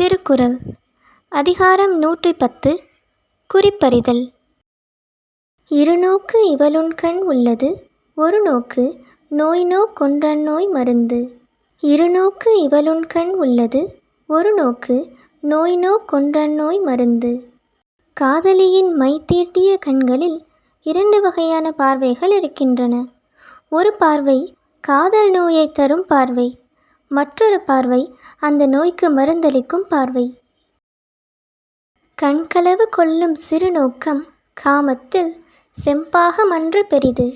திருக்குறள். அதிகாரம் நூற்றி பத்து குறிப்பறிதல் இருநோக்கு இவளுண்கண் உள்ளது ஒரு நோக்கு நோய் நோக்கொன்றன் நோய் மருந்து. இருநோக்கு இவளுண்கண் உள்ளது ஒரு நோக்கு நோய் நோக்கொன்றன்னோய் மருந்து. காதலியின் மை தீட்டிய கண்களில் இரண்டு வகையான பார்வைகள் இருக்கின்றன. ஒரு பார்வை காதல் நோயை தரும் பார்வை மற்றொரு பார்வை அந்த நோய்க்கு மருந்தளிக்கும் பார்வை. கண்களவு கொள்ளும் சிறு நோக்கம் காமத்தில் செம்பாகமன்று பெரிது.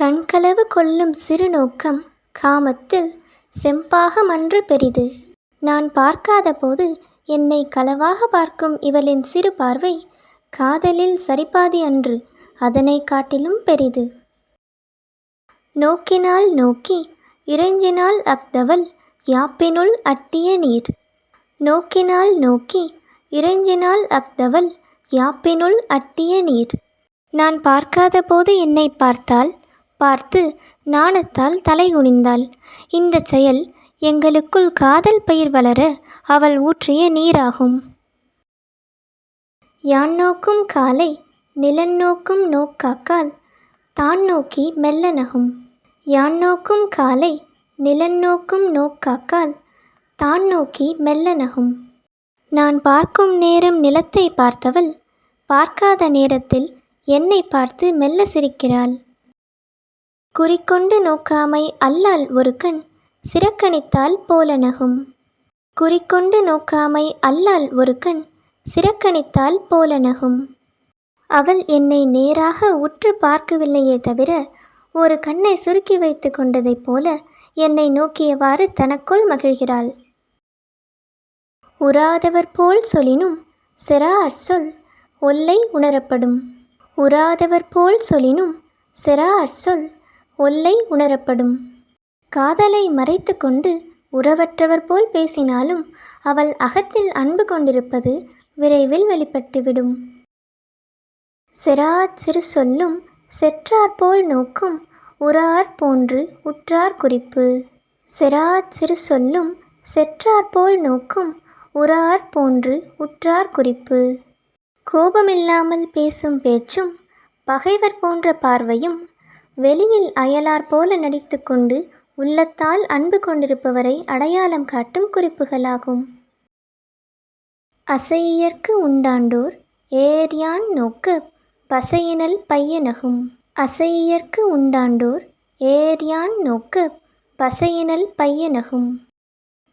கண்களவு கொள்ளும் சிறு நோக்கம் காமத்தில் செம்பாக மன்று பெரிது. நான் பார்க்காத போது என்னை களவாக பார்க்கும் இவளின் சிறு பார்வை காதலில் சரிபாதி அன்று அதனை காட்டிலும் பெரிது. நோக்கினால் நோக்கி இறைஞ்சினால் அக்தவள் யாப்பினுள் அட்டிய நீர். நோக்கினால் நோக்கி இறைஞ்சினால் அக்தவள் யாப்பினுள் அட்டிய நீர். நான் பார்க்காத போது என்னை பார்த்தாள் பார்த்து நாணத்தால் தலை குனிந்தாள். இந்த செயல் எங்களுக்குள் காதல் பயிர் வளர அவள் ஊற்றிய நீராகும். யான் நோக்கும் காலை நிலன் நோக்கும் நோக்காக்கால் தான் நோக்கி மெல்ல நகும். யான் நோக்கும் காலை நிலன் நோக்கும் நோக்காக்கால் தான் நோக்கி மெல்ல நகும். நான் பார்க்கும் நேரம் நிலத்தை பார்த்தவள் பார்க்காத நேரத்தில் என்னை பார்த்து மெல்ல சிரிக்கிறாள். குறிக்கொண்டு நோக்காமை அல்லால் ஒரு கண் சிறக்கணித்தால் போல நகும். குறிக்கொண்டு நோக்காமை அல்லால் ஒரு கண் சிறக்கணித்தால் போல நகும். அவள் என்னை நேராக உற்று பார்க்கவில்லையே தவிர ஒரு கண்ணை சுருக்கி வைத்து கொண்டதைப் போல என்னை நோக்கியவாறு தனக்குள் மகிழ்கிறாள். உராதவர் போல் சொலினும் செரார் சொல் ஒல்லை உணரப்படும். உராதவர் போல் சொலினும் செரார் சொல் ஒல்லை உணரப்படும். காதலை மறைத்து கொண்டு உறவற்றவர் போல் பேசினாலும் அவள் அகத்தில் அன்பு கொண்டிருப்பது விரைவில் வெளிப்பட்டுவிடும். செராச் சிறு சொல்லும் செற்றார் போல் நோக்கும் உறார் போன்று உற்றார் குறிப்பு. செராச் சிறு சொல்லும் செற்றார் போல் நோக்கும் உறார் போன்று உற்றார் குறிப்பு. கோபமில்லாமல் பேசும் பேச்சும் பகைவர் போன்ற பார்வையும் வெளியில் அயலார் போல நடித்துக்கொண்டு உள்ளத்தால் அன்பு கொண்டிருப்பவரை அடையாளம் காட்டும் குறிப்புகளாகும். அசையர்க்கு உண்டாண்டோர் ஏரியான் நோக்க பசையினல் பையனகும் அசையியற்கு உண்டாண்டோர் ஏரியான் நோக்க பசையினல் பையனகும்.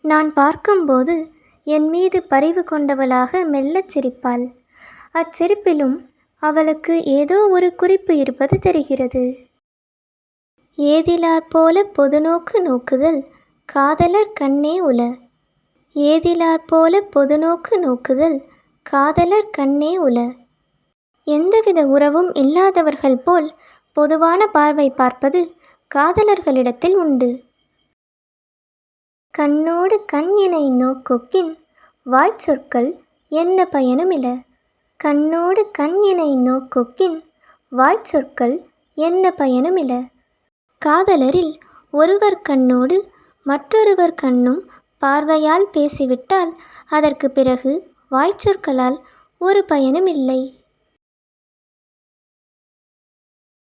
நான் பார்க்கும்போது என் மீது பரிவு கொண்டவளாக மெல்லச் சிரிப்பாள். அச்சிரிப்பிலும் அவளுக்கு ஏதோ ஒரு குறிப்பு இருப்பது தெரிகிறது. ஏதிலார் போல பொதுநோக்கு நோக்குதல் காதலர் கண்ணே உல ஏதிலார் போல பொதுநோக்கு நோக்குதல் காதலர் கண்ணே உல எந்தவித உறவும் இல்லாதவர்கள் போல் பொதுவான பார்வை பார்ப்பது காதலர்களிடத்தில் உண்டு. கண்ணோடு கண் இணை நோக்கொக்கின் வாய்ச்சொற்கள் என்ன பயனுமில? கண்ணோடு கண் இணை நோக்கொக்கின் வாய்ச்சொற்கள் என்ன பயனுமில? காதலரில் ஒருவர் கண்ணோடு மற்றொருவர் கண்ணும் பார்வையால் பேசிவிட்டால் அதற்கு பிறகு வாய்ச்சொற்களால் ஒரு பயனும் இல்லை